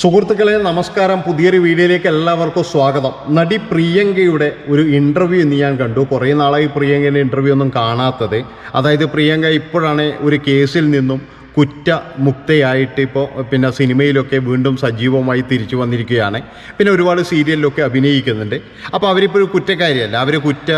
സുഹൃത്തുക്കളെ നമസ്കാരം. പുതിയൊരു വീഡിയോയിലേക്ക് എല്ലാവർക്കും സ്വാഗതം. നടി പ്രിയങ്കയുടെ ഒരു ഇന്റർവ്യൂ ഇന്ന് ഞാൻ കണ്ടു. കുറേ നാളായി പ്രിയങ്കയുടെ ഇന്റർവ്യൂ ഒന്നും കാണാത്തത്. അതായത് പ്രിയങ്ക ഇപ്പോഴാണ് ഒരു കേസിൽ നിന്നും കുറ്റമുക്തയായിട്ട് ഇപ്പോൾ പിന്നെ സിനിമയിലൊക്കെ വീണ്ടും സജീവമായി തിരിച്ചു വന്നിരിക്കുകയാണ്. പിന്നെ ഒരുപാട് സീരിയലിലൊക്കെ അഭിനയിക്കുന്നുണ്ട്. അപ്പോൾ അവരിപ്പോൾ കുറ്റക്കാരിയല്ല. അവർ കുറ്റ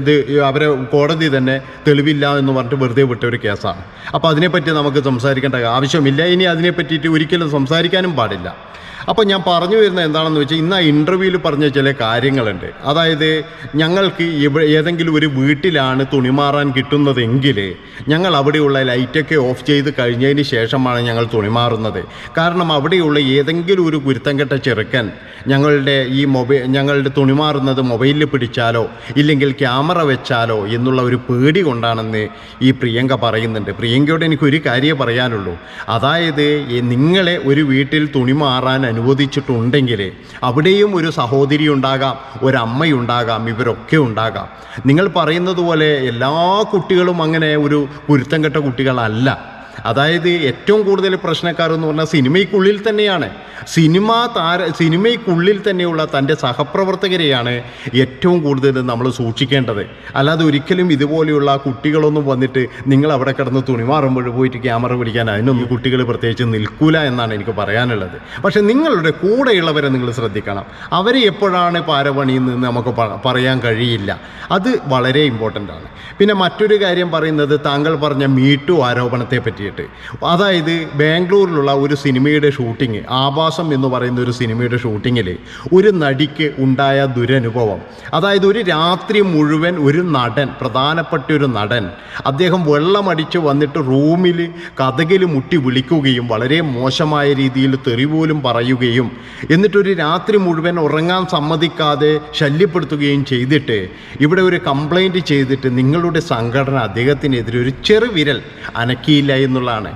ഇത് അവരെ കോടതി തന്നെ തെളിവില്ല എന്ന് പറഞ്ഞിട്ട് വെറുതെ വിട്ട ഒരു കേസാണ്. അപ്പോൾ അതിനെപ്പറ്റി നമുക്ക് സംസാരിക്കേണ്ട ആവശ്യമില്ല. ഇനി അതിനെ പറ്റിയിട്ട് ഒരിക്കലും സംസാരിക്കാനും പാടില്ല. അപ്പോൾ ഞാൻ പറഞ്ഞു വരുന്നത് എന്താണെന്ന് വെച്ചാൽ ഇന്ന് ആ ഇന്റർവ്യൂവിൽ പറഞ്ഞ ചില കാര്യങ്ങളുണ്ട്. അതായത് ഞങ്ങൾക്ക് ഇവിടെ ഏതെങ്കിലും ഒരു വീട്ടിലാണ് തുണി മാറാൻ കിട്ടുന്നതെങ്കിൽ ഞങ്ങൾ അവിടെയുള്ള ലൈറ്റൊക്കെ ഓഫ് ചെയ്ത് കഴിഞ്ഞതിന് ശേഷമാണ് ഞങ്ങൾ തുണി മാറുന്നത്. കാരണം അവിടെയുള്ള ഏതെങ്കിലും ഒരു കുരുത്തം കെട്ട ചെറുക്കൻ ഞങ്ങളുടെ ഈ മൊബൈൽ ഞങ്ങളുടെ തുണി മാറുന്നത് മൊബൈലിൽ പിടിച്ചാലോ ഇല്ലെങ്കിൽ ക്യാമറ വെച്ചാലോ എന്നുള്ള ഒരു പേടി കൊണ്ടാണെന്ന് ഈ പ്രിയങ്ക പറയുന്നുണ്ട്. പ്രിയങ്കയോട് എനിക്കൊരു കാര്യമേ പറയാനുള്ളൂ. അതായത് നിങ്ങളെ ഒരു വീട്ടിൽ തുണി മാറാൻ അനുവദിച്ചിട്ടുണ്ടെങ്കിൽ അവിടെയും ഒരു സഹോദരി ഉണ്ടാകാം ഒരമ്മയുണ്ടാകാം ഇവരൊക്കെ ഉണ്ടാകാം. നിങ്ങൾ പറയുന്നത് പോലെ എല്ലാ കുട്ടികളും അങ്ങനെ ഒരു പൊരുത്തം കെട്ട കുട്ടികളല്ല. അതായത് ഏറ്റവും കൂടുതൽ പ്രശ്നക്കാർ എന്ന് പറഞ്ഞാൽ സിനിമയ്ക്കുള്ളിൽ തന്നെയാണ്. സിനിമ താര സിനിമയ്ക്കുള്ളിൽ തന്നെയുള്ള തന്റെ സഹപ്രവർത്തകരെയാണ് ഏറ്റവും കൂടുതൽ നമ്മൾ സൂക്ഷിക്കേണ്ടത്. അല്ലാതെ ഒരിക്കലും ഇതുപോലെയുള്ള കുട്ടികളൊന്നും വന്നിട്ട് നിങ്ങൾ അവിടെ കിടന്ന് തുണി മാറുമ്പോൾ പോയിട്ട് ക്യാമറ പിടിക്കാൻ അതിനൊന്നും കുട്ടികൾ പ്രത്യേകിച്ച് നിൽക്കൂല എന്നാണ് എനിക്ക് പറയാനുള്ളത്. പക്ഷേ നിങ്ങളുടെ കൂടെയുള്ളവരെ നിങ്ങൾ ശ്രദ്ധിക്കണം. അവരെ എപ്പോഴാണ് പാരപണിയെന്ന് നമുക്ക് പറയാൻ കഴിയില്ല. അത് വളരെ ഇമ്പോർട്ടന്റ് ആണ്. പിന്നെ മറ്റൊരു കാര്യം പറയുന്നത് താങ്കൾ പറഞ്ഞ മീട്ടു ആരോപണത്തെ പറ്റിയിട്ട്. അതായത് ബാംഗ്ലൂരിലുള്ള ഒരു സിനിമയുടെ ഷൂട്ടിങ് ആവാസം എന്ന് പറയുന്ന ഒരു സിനിമയുടെ ഷൂട്ടിങ്ങിൽ ഒരു നടിക്ക് ഉണ്ടായ ദുരനുഭവം. അതായത് ഒരു രാത്രി മുഴുവൻ ഒരു നടൻ പ്രധാനപ്പെട്ട ഒരു നടൻ അദ്ദേഹം വെള്ളമടിച്ച് വന്നിട്ട് റൂമിൽ കഥകിൽ മുട്ടി വിളിക്കുകയും വളരെ മോശമായ രീതിയിൽ തെറി പോലും പറയുകയും എന്നിട്ടൊരു രാത്രി മുഴുവൻ ഉറങ്ങാൻ സമ്മതിക്കാതെ ശല്യപ്പെടുത്തുകയും ചെയ്തിട്ട് ഇവിടെ ഒരു കംപ്ലൈന്റ് ചെയ്തിട്ട് നിങ്ങളുടെ സംഘടന അദ്ദേഹത്തിനെതിരെ ഒരു ചെറുവിരൽ അനക്കിയില്ല എന്നുള്ളതാണ്.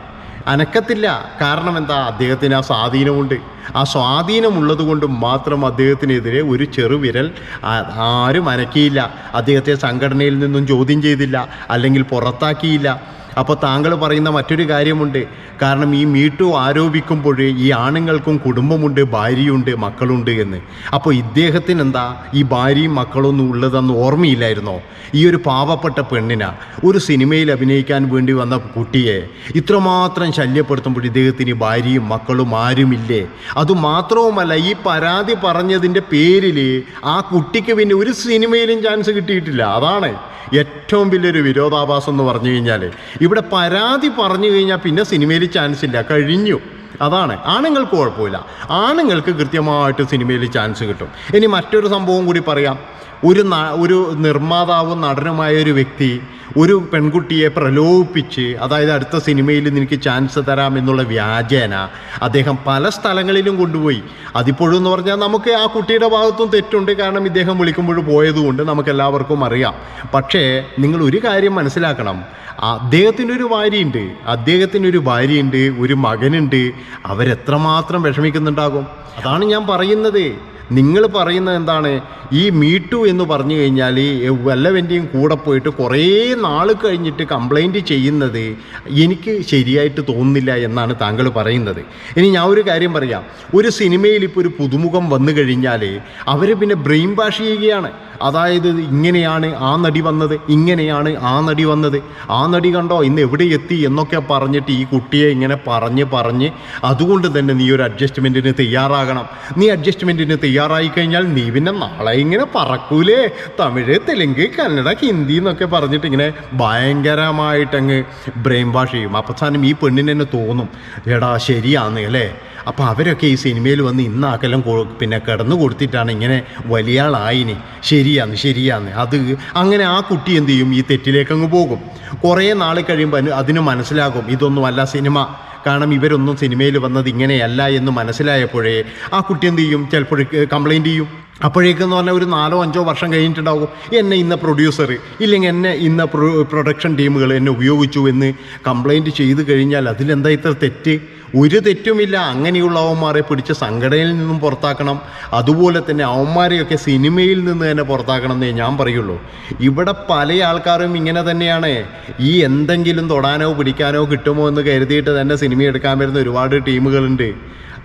അനക്കത്തില്ല. കാരണം എന്താ? അദ്ദേഹത്തിന് ആ സ്വാധീനമുണ്ട്. ആ സ്വാധീനമുള്ളത് കൊണ്ട് മാത്രം അദ്ദേഹത്തിനെതിരെ ഒരു ചെറുവിരൽ ആരും അനക്കിയില്ല. അദ്ദേഹത്തെ സംഘടനയിൽ നിന്നും ചോദ്യം ചെയ്തില്ല. അല്ലെങ്കിൽ പുറത്താക്കിയില്ല. അപ്പോൾ താങ്കൾ പറയുന്ന മറ്റൊരു കാര്യമുണ്ട്. കാരണം ഈ മീട്ടു ആരോപിക്കുമ്പോൾ ഈ ആണുങ്ങൾക്കും കുടുംബമുണ്ട് ഭാര്യയുണ്ട് മക്കളുണ്ട് എന്ന്. അപ്പോൾ ഇദ്ദേഹത്തിന് എന്താ ഈ ഭാര്യയും മക്കളൊന്നും ഉള്ളതെന്ന് ഓർമ്മയില്ലായിരുന്നോ? ഈ ഒരു പാവപ്പെട്ട പെണ്ണിന. ഒരു സിനിമയിൽ അഭിനയിക്കാൻ വേണ്ടി വന്ന കുട്ടിയെ ഇത്രമാത്രം ശല്യപ്പെടുത്തുമ്പോൾ ഇദ്ദേഹത്തിന് ഭാര്യയും മക്കളും ആരുമില്ലേ? അതുമാത്രവുമല്ല ഈ പരാതി പറഞ്ഞതിന്റെ പേരിൽ ആ കുട്ടിക്ക് പിന്നെ ഒരു സിനിമയിലും ചാൻസ് കിട്ടിയിട്ടില്ല. അതാണ് ഏറ്റവും വലിയൊരു വിരോധാഭാസം എന്ന് പറഞ്ഞു കഴിഞ്ഞാൽ ഇവിടെ പരാതി പറഞ്ഞു കഴിഞ്ഞാൽ പിന്നെ സിനിമയിൽ ചാൻസ് ഇല്ല. കഴിഞ്ഞു. അതാണ്. ആണുങ്ങൾക്ക് കുഴപ്പമില്ല. ആണുങ്ങൾക്ക് കൃത്യമായിട്ട് സിനിമയിൽ ചാൻസ് കിട്ടും. ഇനി മറ്റൊരു സംഭവം കൂടി പറയാം. ഒരു ഒരു നിർമ്മാതാവും നടനുമായ ഒരു വ്യക്തി ഒരു പെൺകുട്ടിയെ പ്രലോഭിപ്പിച്ച് അതായത് അടുത്ത സിനിമയിൽ നിനക്ക് ചാൻസ് തരാം എന്നുള്ള വ്യാജേന അദ്ദേഹം പല സ്ഥലങ്ങളിലും കൊണ്ടുപോയി. അതിപ്പോഴും എന്ന് പറഞ്ഞാൽ നമുക്ക് ആ കുട്ടിയുടെ ഭാഗത്തും തെറ്റുണ്ട്. കാരണം ഇദ്ദേഹം വിളിക്കുമ്പോൾ പോയതുകൊണ്ട് നമുക്ക് എല്ലാവർക്കും അറിയാം. പക്ഷേ നിങ്ങൾ ഒരു കാര്യം മനസ്സിലാക്കണം. അദ്ദേഹത്തിനൊരു ഭാര്യയുണ്ട്. അദ്ദേഹത്തിനൊരു ഭാര്യയുണ്ട് ഒരു മകനുണ്ട്. അവരെത്രമാത്രം വിഷമിക്കുന്നുണ്ടാകും? അതാണ് ഞാൻ പറയുന്നത്. നിങ്ങൾ പറയുന്നത് എന്താണ്? ഈ മീട്ടു എന്ന് പറഞ്ഞു കഴിഞ്ഞാൽ വല്ലവന്റെയും കൂടെ പോയിട്ട് കുറേ നാൾ കഴിഞ്ഞിട്ട് കംപ്ലൈന്റ് ചെയ്യുന്നത് എനിക്ക് ശരിയായിട്ട് തോന്നുന്നില്ല എന്നാണ് താങ്കൾ പറയുന്നത്. ഇനി ഞാൻ ഒരു കാര്യം പറയാം. ഒരു സിനിമയിൽ ഇപ്പോൾ ഒരു പുതുമുഖം വന്നു കഴിഞ്ഞാൽ അവർ പിന്നെ ബ്രെയിൻ വാഷ് ചെയ്യുകയാണ്. അതായത് ഇങ്ങനെയാണ് ആ നടി വന്നത് ഇങ്ങനെയാണ് ആ നടി വന്നത്. ആ നടി കണ്ടോ ഇന്ന് എവിടെ എത്തി എന്നൊക്കെ പറഞ്ഞിട്ട് ഈ കുട്ടിയെ ഇങ്ങനെ പറഞ്ഞ് പറഞ്ഞ് അതുകൊണ്ട് തന്നെ നീ ഒരു അഡ്ജസ്റ്റ്മെന്റിന് തയ്യാറാകണം. നീ അഡ്ജസ്റ്റ്മെന്റിന് തയ്യാറായി കഴിഞ്ഞാൽ നീ പിന്നെ നാളെ ഇങ്ങനെ പറക്കൂലേ? തമിഴ് തെലുങ്ക് കന്നഡ ഹിന്ദി എന്നൊക്കെ പറഞ്ഞിട്ട് ഇങ്ങനെ ഭയങ്കരമായിട്ടങ്ങ് ബ്രെയിൻ വാഷ് ചെയ്യും. അവസാനം ഈ പെണ്ണിന് തന്നെ തോന്നും എടാ ശരിയാന്ന് അല്ലേ? അപ്പോൾ അവരൊക്കെ ഈ സിനിമയിൽ വന്ന് ഇന്നാക്കെല്ലാം പിന്നെ കിടന്നു കൊടുത്തിട്ടാണ് ഇങ്ങനെ വലിയ ആളായിനി ശരിയാന്ന് ശരിയാന്ന്. അത് അങ്ങനെ ആ കുട്ടി എന്ത് ചെയ്യും? ഈ തെറ്റിലേക്ക് അങ്ങ് പോകും. കുറേ നാൾ കഴിയുമ്പോൾ അതിന് മനസ്സിലാകും ഇതൊന്നുമല്ല സിനിമ. കാരണം ഇവരൊന്നും സിനിമയിൽ വന്നത് ഇങ്ങനെയല്ല എന്ന് മനസ്സിലായപ്പോഴേ ആ കുട്ടി എന്ത് ചെയ്യും? ചിലപ്പോൾ കംപ്ലൈന്റ് ചെയ്യും. അപ്പോഴേക്കെന്ന് പറഞ്ഞാൽ ഒരു നാലോ അഞ്ചോ വർഷം കഴിഞ്ഞിട്ടുണ്ടാകും എന്നെ ഇന്ന പ്രൊഡ്യൂസർ ഇല്ലെങ്കിൽ എന്നെ ഇന്ന പ്രൊ പ്രൊഡക്ഷൻ ടീമുകൾ എന്നെ ഉപയോഗിച്ചു എന്ന് കംപ്ലൈന്റ് ചെയ്ത് കഴിഞ്ഞാൽ അതിലെന്താ ഇത്ര തെറ്റ്? ഒരു തെറ്റുമില്ല. അങ്ങനെയുള്ള അവന്മാരെ പിടിച്ച് സംഘടനയിൽ നിന്നും പുറത്താക്കണം. അതുപോലെ തന്നെ അവന്മാരെയൊക്കെ സിനിമയിൽ നിന്ന് തന്നെ പുറത്താക്കണം എന്നേ ഞാൻ പറയുള്ളൂ. ഇവിടെ പല ആൾക്കാരും ഇങ്ങനെ തന്നെയാണ്. ഈ എന്തെങ്കിലും തൊടാനോ പിടിക്കാനോ കിട്ടുമോ എന്ന് കരുതിയിട്ട് തന്നെ സിനിമ എടുക്കാൻ വരുന്ന ഒരുപാട് ടീമുകളുണ്ട്.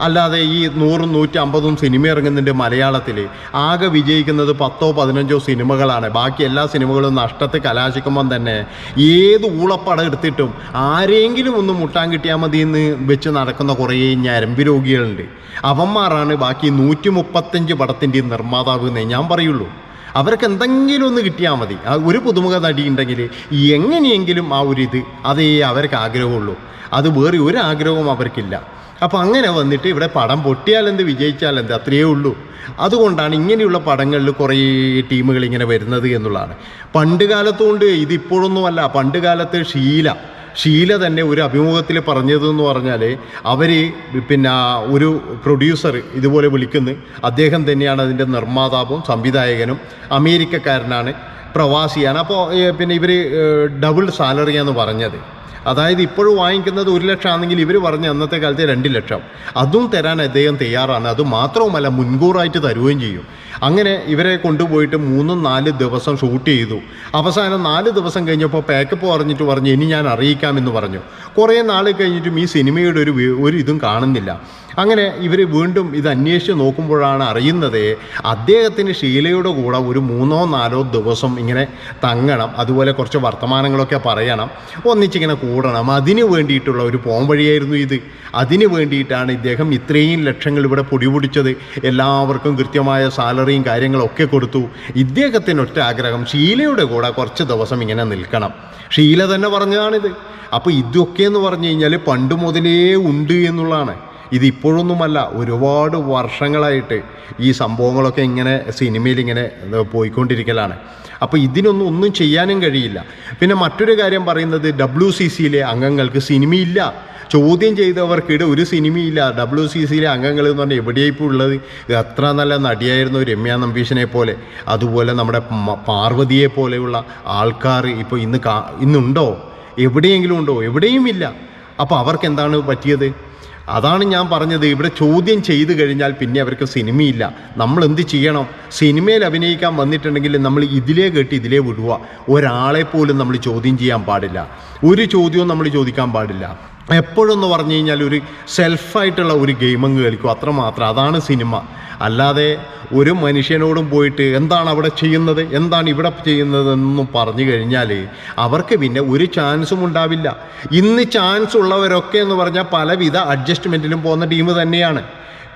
അല്ലാതെ ഈ നൂറും നൂറ്റി അമ്പതും സിനിമ ഇറങ്ങുന്നുണ്ട് മലയാളത്തിൽ ആകെ വിജയിക്കുന്നത് പത്തോ പതിനഞ്ചോ സിനിമകളാണ്. ബാക്കി എല്ലാ സിനിമകളും നഷ്ടത്തെ കലാശിക്കുമ്പം തന്നെ ഏത് ഊളപ്പടം എടുത്തിട്ടും ആരെങ്കിലും ഒന്ന് മുട്ടാൻ കിട്ടിയാൽ മതി എന്ന് വെച്ച് നടക്കുന്ന കുറേ ഞരമ്പ് രോഗികളുണ്ട്. അവന്മാരാണ് ബാക്കി നൂറ്റി മുപ്പത്തഞ്ച് പടത്തിന്റെ നിർമ്മാതാവ് എന്നേ ഞാൻ പറയുള്ളൂ. അവർക്ക് എന്തെങ്കിലും ഒന്ന് കിട്ടിയാൽ മതി. ആ ഒരു പുതുമുഖ നടി ഉണ്ടെങ്കിൽ എങ്ങനെയെങ്കിലും ആ ഒരു ഇത് അതേ അവർക്ക് ആഗ്രഹമുള്ളൂ. അത് വേറെ ഒരു ആഗ്രഹവും അവർക്കില്ല. അപ്പോൾ അങ്ങനെ വന്നിട്ട് ഇവിടെ പടം പൊട്ടിയാലെന്ത് വിജയിച്ചാലെന്ത്? അത്രയേ ഉള്ളൂ. അതുകൊണ്ടാണ് ഇങ്ങനെയുള്ള പടങ്ങളിൽ കുറേ ടീമുകൾ ഇങ്ങനെ വരുന്നത് എന്നുള്ളതാണ്. പണ്ട് കാലത്തുകൊണ്ട് ഇതിപ്പോഴൊന്നുമല്ല. പണ്ട് കാലത്ത് ഷീല. ഷീല തന്നെ ഒരു അഭിമുഖത്തിൽ പറഞ്ഞതെന്ന് പറഞ്ഞാൽ അവർ പിന്നെ ഒരു പ്രൊഡ്യൂസർ ഇതുപോലെ വിളിക്കുന്നു. അദ്ദേഹം തന്നെയാണ് അതിന്റെ നിർമ്മാതാവും സംവിധായകനും അമേരിക്കക്കാരനാണ് പ്രവാസിയാണ്. അപ്പോൾ പിന്നെ ഇവർ ഡബിൾ സാലറിയാന്ന് പറഞ്ഞത്. അതായത് ഇപ്പോഴും വാങ്ങിക്കുന്നത് ഒരു ലക്ഷം ആണെങ്കിൽ ഇവർ പറഞ്ഞ അന്നത്തെ കാലത്തെ രണ്ട് ലക്ഷം. അതും തരാൻ അദ്ദേഹം തയ്യാറാണ്. അത് മാത്രവുമല്ല മുൻകൂറായിട്ട് തരുകയും ചെയ്യും. അങ്ങനെ ഇവരെ കൊണ്ടുപോയിട്ട് മൂന്നും നാല് ദിവസം ഷൂട്ട് ചെയ്തു. അവസാനം നാല് ദിവസം കഴിഞ്ഞപ്പോൾ പാക്കപ്പ് പറഞ്ഞിട്ട് പറഞ്ഞു ഇനി ഞാൻ അറിയിക്കാമെന്ന് പറഞ്ഞു. കുറേ നാൾ കഴിഞ്ഞിട്ടും ഈ സിനിമയുടെ ഒരു ഒരു ഇതും കാണുന്നില്ല. അങ്ങനെ ഇവർ വീണ്ടും ഇത് അന്വേഷിച്ച് നോക്കുമ്പോഴാണ് അറിയുന്നത് അദ്ദേഹത്തിന് ഷീലയുടെ കൂടെ ഒരു മൂന്നോ നാലോ ദിവസം ഇങ്ങനെ തങ്ങണം അതുപോലെ കുറച്ച് വർത്തമാനങ്ങളൊക്കെ പറയണം ഒന്നിച്ചിങ്ങനെ കൂടണം. അതിന് വേണ്ടിയിട്ടുള്ള ഒരു പോംവഴിയായിരുന്നു ഇത്. അതിന് വേണ്ടിയിട്ടാണ് ഇദ്ദേഹം ഇത്രയും ലക്ഷങ്ങൾ ഇവിടെ പൊടിപൊടിച്ചത്. എല്ലാവർക്കും കൃത്യമായ സാലറിയും കാര്യങ്ങളൊക്കെ കൊടുത്തു. ഇദ്ദേഹത്തിന് ഒറ്റ ആഗ്രഹം ഷീലയുടെ കൂടെ കുറച്ച് ദിവസം ഇങ്ങനെ നിൽക്കണം. ഷീല തന്നെ പറഞ്ഞതാണിത്. അപ്പോൾ ഇതൊക്കെ എന്ന് പറഞ്ഞു കഴിഞ്ഞാൽ പണ്ട് മുതലേ ഉണ്ട് എന്നുള്ളതാണ്. ഇത് ഇപ്പോഴൊന്നുമല്ല ഒരുപാട് വർഷങ്ങളായിട്ട് ഈ സംഭവങ്ങളൊക്കെ ഇങ്ങനെ സിനിമയിൽ ഇങ്ങനെ പോയിക്കൊണ്ടിരിക്കലാണ്. അപ്പോൾ ഇതിനൊന്നും ഒന്നും ചെയ്യാനും കഴിയില്ല. പിന്നെ മറ്റൊരു കാര്യം പറയുന്നത് ഡബ്ല്യു സി സിയിലെ അംഗങ്ങൾക്ക് സിനിമയില്ല. ചോദ്യം ചെയ്തവർക്കിടെ ഒരു സിനിമയില്ല. ഡബ്ല്യു സി സിയിലെ അംഗങ്ങൾ എന്ന് പറഞ്ഞാൽ എവിടെയാണ് ഇപ്പോൾ ഉള്ളത്? എത്ര നല്ല നടിയായിരുന്നു രമ്യ നമ്പീശനെ പോലെ. അതുപോലെ നമ്മുടെ പാർവതിയെ പോലെയുള്ള ആൾക്കാർ ഇപ്പോൾ ഇന്ന് കാ ഇന്നുണ്ടോ? എവിടെയെങ്കിലും ഉണ്ടോ? എവിടെയും ഇല്ല. അപ്പോൾ അവർക്ക് എന്താണ് പറ്റിയത്? അതാണ് ഞാൻ പറഞ്ഞത്. ഇവിടെ ചോദ്യം ചെയ്തു കഴിഞ്ഞാൽ പിന്നെ അവർക്ക് സിനിമയില്ല. നമ്മൾ എന്ത് ചെയ്യണം? സിനിമയിൽ അഭിനയിക്കാൻ വന്നിട്ടുണ്ടെങ്കിൽ നമ്മൾ ഇതിലേ കേട്ട് ഇതിലേ വിടുക. ഒരാളെ പോലും നമ്മൾ ചോദ്യം ചെയ്യാൻ പാടില്ല. ഒരു ചോദ്യവും നമ്മൾ ചോദിക്കാൻ പാടില്ല. എപ്പോഴെന്ന് പറഞ്ഞു കഴിഞ്ഞാൽ ഒരു സെൽഫായിട്ടുള്ള ഒരു ഗെയിം അങ്ങ് കളിക്കും. അത്രമാത്രം അതാണ് സിനിമ അല്ലാതെ ഒരു മനുഷ്യനോടും പോയിട്ട് എന്താണ് അവിടെ ചെയ്യുന്നത് എന്താണ് ഇവിടെ ചെയ്യുന്നതെന്നും പറഞ്ഞു കഴിഞ്ഞാൽ അവർക്ക് പിന്നെ ഒരു ചാൻസും ഉണ്ടാവില്ല. ഇന്ന് ചാൻസ് ഉള്ളവരൊക്കെ എന്ന് പറഞ്ഞാൽ പലവിധ അഡ്ജസ്റ്റ്മെന്റിലും പോകുന്ന ടീം തന്നെയാണ്.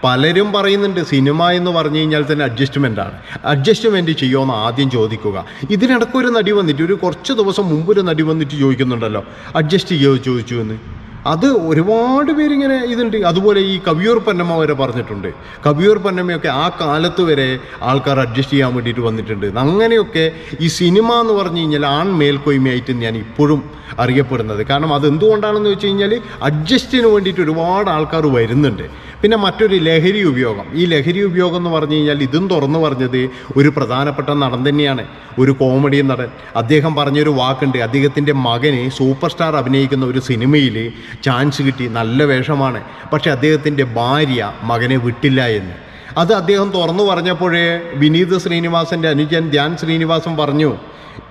പലരും പറയുന്നുണ്ട് സിനിമ എന്ന് പറഞ്ഞു കഴിഞ്ഞാൽ തന്നെ അഡ്ജസ്റ്റ്മെന്റ് ആണ്. അഡ്ജസ്റ്റ്മെന്റ് ചെയ്യുമെന്ന് ആദ്യം ചോദിക്കുക. ഇതിനിടയ്ക്ക് ഒരു നടി വന്നിട്ട് ഒരു കുറച്ച് ദിവസം മുമ്പ് ഒരു നടി വന്നിട്ട് ചോദിക്കുന്നുണ്ടല്ലോ. അഡ്ജസ്റ്റ് ചെയ്യുമോ ചോദിച്ചു എന്ന്. അത് ഒരുപാട് പേരിങ്ങനെ ഇതുണ്ട്. അതുപോലെ ഈ കവിയൂർ പന്നമ്മ വരെ പറഞ്ഞിട്ടുണ്ട്. കവിയൂർ പന്നമ്മയൊക്കെ ആ കാലത്ത് വരെ ആൾക്കാർ അഡ്ജസ്റ്റ് ചെയ്യാൻ വേണ്ടിയിട്ട് വന്നിട്ടുണ്ട്. അങ്ങനെയൊക്കെ ഈ സിനിമ എന്ന് പറഞ്ഞു കഴിഞ്ഞാൽ ആൺ മേൽക്കോയ്മയായിട്ട് ഞാൻ ഇപ്പോഴും അറിയപ്പെടുന്നത്. കാരണം അത് എന്തുകൊണ്ടാണെന്ന് വെച്ച് കഴിഞ്ഞാൽ അഡ്ജസ്റ്റിന് വേണ്ടിയിട്ട് ഒരുപാട് ആൾക്കാർ വരുന്നുണ്ട്. പിന്നെ മറ്റൊരു ലഹരി ഉപയോഗം. ഈ ലഹരി ഉപയോഗം എന്ന് പറഞ്ഞു കഴിഞ്ഞാൽ ഇതും തുറന്നു പറഞ്ഞത് ഒരു പ്രധാനപ്പെട്ട നടൻ തന്നെയാണ്. ഒരു കോമഡി നടൻ. അദ്ദേഹം പറഞ്ഞൊരു വാക്കുണ്ട്. അദ്ദേഹത്തിന്റെ മകന് സൂപ്പർ സ്റ്റാർ അഭിനയിക്കുന്ന ഒരു സിനിമയിൽ ചാൻസ് കിട്ടി. നല്ല വേഷമാണ്. പക്ഷെ അദ്ദേഹത്തിന്റെ ഭാര്യ മകനെ വിട്ടില്ല എന്ന്. അത് അദ്ദേഹം തുറന്നു പറഞ്ഞപ്പോഴേ വിനീത് ശ്രീനിവാസന്റെ അനുജൻ ധ്യാൻ ശ്രീനിവാസൻ പറഞ്ഞു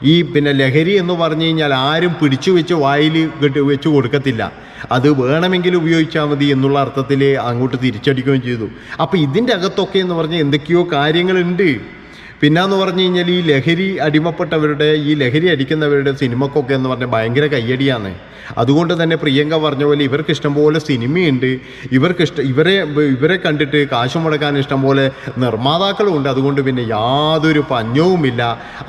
ഈ പിന്നെ ലഹരി എന്ന് പറഞ്ഞു കഴിഞ്ഞാൽ ആരും പിടിച്ചു വെച്ച് വായിൽ വെച്ച് കൊടുക്കത്തില്ല. അത് വേണമെങ്കിൽ ഉപയോഗിച്ചാൽ മതി എന്നുള്ള അർത്ഥത്തിൽ അങ്ങോട്ട് തിരിച്ചടിക്കുകയും ചെയ്തു. അപ്പോൾ ഇതിന്റെ അകത്തൊക്കെ എന്ന് പറഞ്ഞാൽ എന്തൊക്കെയോ കാര്യങ്ങളുണ്ട്. പിന്നെന്ന് പറഞ്ഞു കഴിഞ്ഞാൽ ഈ ലഹരി അടിമപ്പെട്ടവരുടെ ഈ ലഹരി അടിക്കുന്നവരുടെ സിനിമക്കൊക്കെ എന്ന് പറഞ്ഞാൽ ഭയങ്കര കയ്യടിയാണ്. അതുകൊണ്ട് തന്നെ പ്രിയങ്ക പറഞ്ഞ പോലെ ഇവർക്ക് ഇഷ്ടംപോലെ സിനിമയുണ്ട്. ഇവർക്ക് ഇഷ്ടം ഇവരെ ഇവരെ കണ്ടിട്ട് കാശ് മുടക്കാൻ ഇഷ്ടംപോലെ നിർമ്മാതാക്കളും ഉണ്ട് അതുകൊണ്ട് പിന്നെ യാതൊരു പഞ്ഞവുമില്ല.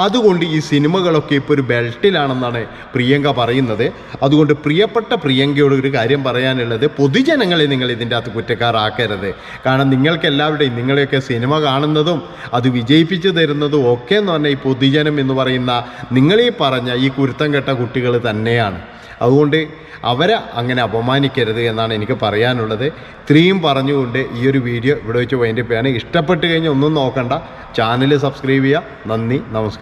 അതുകൊണ്ട് ഈ സിനിമകളൊക്കെ ഇപ്പോൾ ഒരു ബെൽറ്റിലാണെന്നാണ് പ്രിയങ്ക പറയുന്നത്. അതുകൊണ്ട് പ്രിയപ്പെട്ട പ്രിയങ്കയോട് ഒരു കാര്യം പറയാനുള്ളത് പൊതുജനങ്ങളെ നിങ്ങൾ ഇതിന്റെ അകത്ത് കുറ്റക്കാരാക്കരുത്. കാരണം നിങ്ങൾക്ക് എല്ലാവരുടെയും നിങ്ങളെയൊക്കെ സിനിമ കാണുന്നതും അത് വിജയിപ്പിച്ചു തരുന്നതും ഒക്കെ എന്ന് പറഞ്ഞാൽ ഈ പൊതുജനം എന്ന് പറയുന്ന നിങ്ങളീ പറഞ്ഞ ഈ കുരുത്തം കെട്ട കുട്ടികൾ തന്നെയാണ്. അതുകൊണ്ട് അവരെ അങ്ങനെ അപമാനിക്കരുത് എന്നാണ് എനിക്ക് പറയാനുള്ളത്. ഇത്രയും പറഞ്ഞുകൊണ്ട് ഈ ഒരു വീഡിയോ ഇവിടെ വെച്ച് വൈൻഡപ്പ് ചെയ്യാണ് ഇഷ്ടപ്പെട്ട് കഴിഞ്ഞാൽ ഒന്നും നോക്കണ്ട. ചാനൽ സബ്സ്ക്രൈബ് ചെയ്യുക. നന്ദി. നമസ്കാരം.